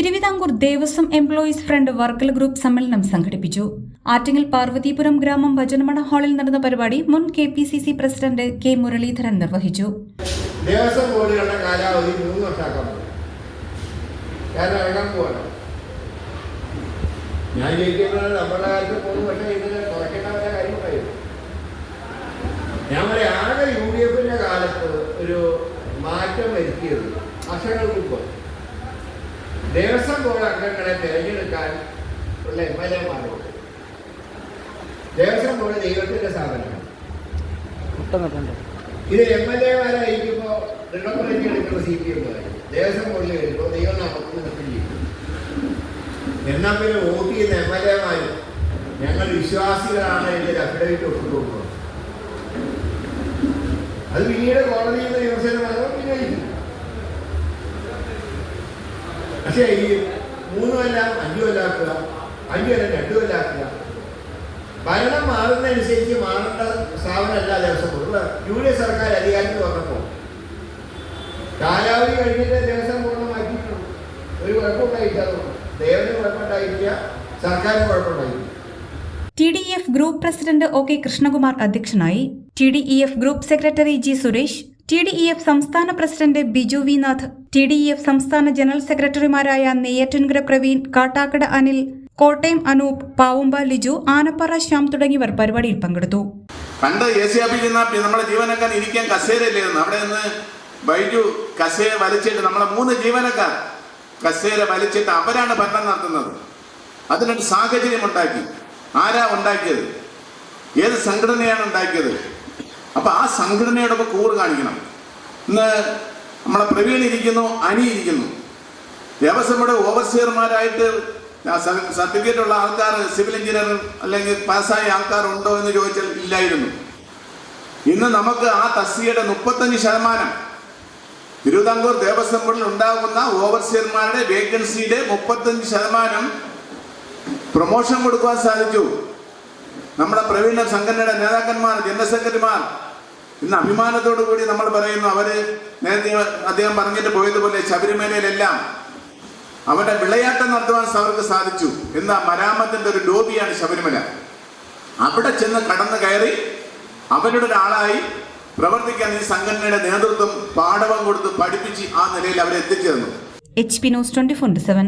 Thiruvithamkoor Devaswom employees front Varkala group സമ്മേളനം സംഘടിപ്പിച്ചു. ആറ്റിങ്ങൽ പാർവതീപുരം ഗ്രാമം ഭജനമണ ഹാളിൽ നടന്ന പരിപാടി മുൻ K P C C president K Muraleedharan നിർവഹിച്ചു. ദേവസ്വം ബോർഡുകളുടെ കാലാവധി മൂന്ന് വർഷമാക്കാൻ കാരണം ഇറങ്ങാൻ പോവാണ്. ഞാൻ ജയിക്കുന്നത് നമ്മുടെ കാലത്ത് മൂന്ന് വർഷം ഇതിന് കുറയ്ക്കേണ്ട വല്ല കാര്യം ഞാൻ പറയാം ആകെ യു ഡി എഫിന്റെ കാലത്ത് ഒരു മാറ്റം വരുത്തിയത് വർഷങ്ങൾക്ക് മുമ്പ്. ദേവസ്വം ബോർഡ് അംഗങ്ങളെ തിരഞ്ഞെടുക്കാൻ ഉള്ള എം എൽ എമാരുണ്ട് ദേവസ്വം ബോർഡ് ദൈവത്തിന്റെ സ്ഥാപനമാണ്. ഇത് എം എൽ എമാരായിരിക്കുമ്പോൾ എടുക്കുന്ന സി പി എമ്മുകാർ ദേവസ്വം ബോർഡിൽ വരുമ്പോൾ ദൈവം നമുക്ക് നിർത്തി ചെയ്യും എന്നാൽ പിന്നെ വോട്ട് ചെയ്യുന്ന എം എൽ എമാരും ഞങ്ങൾ വിശ്വാസികളാണ് എന്നൊരു അഫിഡവിറ്റ് ഒപ്പിട്ടുകൊണ്ടു അത് പിന്നീട് കോടതിയിൽ നിന്ന് വിമർശനം വന്നപ്പോൾ പിൻവലിച്ചു പക്ഷേ ഈ മൂന്ന് കൊല്ലം അഞ്ചു കൊല്ലാക്കുക അഞ്ചു കൊല്ലം രണ്ടു കൊല്ലാക്കുക ഭരണം മാറുന്നതനുസരിച്ച് മാറേണ്ട സ്ഥാപനമല്ല Devaswom board U D F സർക്കാർ അധികാരത്തിൽ വന്നപ്പോൾ കാലാവധി കഴിഞ്ഞിട്ട് ദേവസ്വം ബോർഡ് ഒരു കുഴപ്പമുണ്ടായിട്ടില്ല ദേവന് കുഴപ്പമുണ്ടായിട്ടില്ല സർക്കാരിന് കുഴപ്പമുണ്ടായിട്ടില്ല. T D F group president O K Krishnakumar അധ്യക്ഷനായി T D E F group secretary G Suresh T D E F സംസ്ഥാന president Biju V Nath T D E F സംസ്ഥാന ജനറൽ സെക്രട്ടറിമാരായ നെയ്യാറ്റിൻകര പ്രവീൺ കാട്ടാക്കട അനിൽ കോട്ടയം അനൂപ് പാവുമ്പ ലിജു ആനപ്പാറ ശ്യാം തുടങ്ങിയവർ പരിപാടിയിൽ പങ്കെടുത്തു. പണ്ട് എ സി ആപ്പിൽ നമ്മുടെ ജീവനക്കാർ ഇരിക്കാൻ കസേരയില്ലായിരുന്നു അവിടെ നിന്ന് ബൈജു കസേര വലിച്ചിട്ട് നമ്മളെ മൂന്ന് ജീവനക്കാർ കസേര വലിച്ചിട്ട് അവരാണ് ഭരണം നടത്തുന്നത്. അതിനൊരു സാഹചര്യം ഉണ്ടാക്കി. ആരാ ഉണ്ടാക്കിയത്? ഏത് സംഘടനയാണ് ഉണ്ടാക്കിയത്? അപ്പൊ ആ സംഘടനയോടൊപ്പം കൂറ് കാണിക്കണം. ഇന്ന് നമ്മളെ പ്രവീൺ ഇരിക്കുന്നു അനി ഇരിക്കുന്നു. ദേവസ്വം ഓവർസിയർമാരായിട്ട് സർട്ടിഫിക്കറ്റ് ഉള്ള ആൾക്കാർ സിവിൽ എഞ്ചിനീയർ അല്ലെങ്കിൽ പാസ്സായ ആൾക്കാർ ഉണ്ടോ എന്ന് ചോദിച്ചാൽ ഇല്ലായിരുന്നു. ഇന്ന് നമുക്ക് ആ തസ്തികയുടെ മുപ്പത്തഞ്ച് ശതമാനം തിരുവിതാംകൂർ ദേവസ്വം ബോർഡിൽ ഉണ്ടാകുന്ന ഓവർസിയർമാരുടെ വേക്കൻസിയുടെ മുപ്പത്തഞ്ച് ശതമാനം പ്രൊമോഷൻ കൊടുക്കുവാൻ സാധിച്ചു. നമ്മുടെ പ്രവീണ സംഘടനയുടെ നേതാക്കന്മാർ ജനറൽ സെക്രട്ടറിമാർ ഇന്ന് അഭിമാനത്തോടു കൂടി നമ്മൾ പറയുന്നു അവർ നേരത്തെ അദ്ദേഹം പറഞ്ഞിട്ട് പോയതുപോലെ ശബരിമലയിലെല്ലാം അവരുടെ വിളയാട്ടം നടത്തുവാൻ അവർക്ക് സാധിച്ചു. എന്ന മരാമത്തിന്റെ ഒരു ലോബിയാണ് ശബരിമല. അവിടെ ചെന്ന് കടന്നു കയറി അവരുടെ ഒരാളായി പ്രവർത്തിക്കാൻ ഈ സംഘടനയുടെ നേതൃത്വം പാഠവം കൊടുത്ത് പഠിപ്പിച്ച് ആ നിലയിൽ അവരെ H P news twenty four seven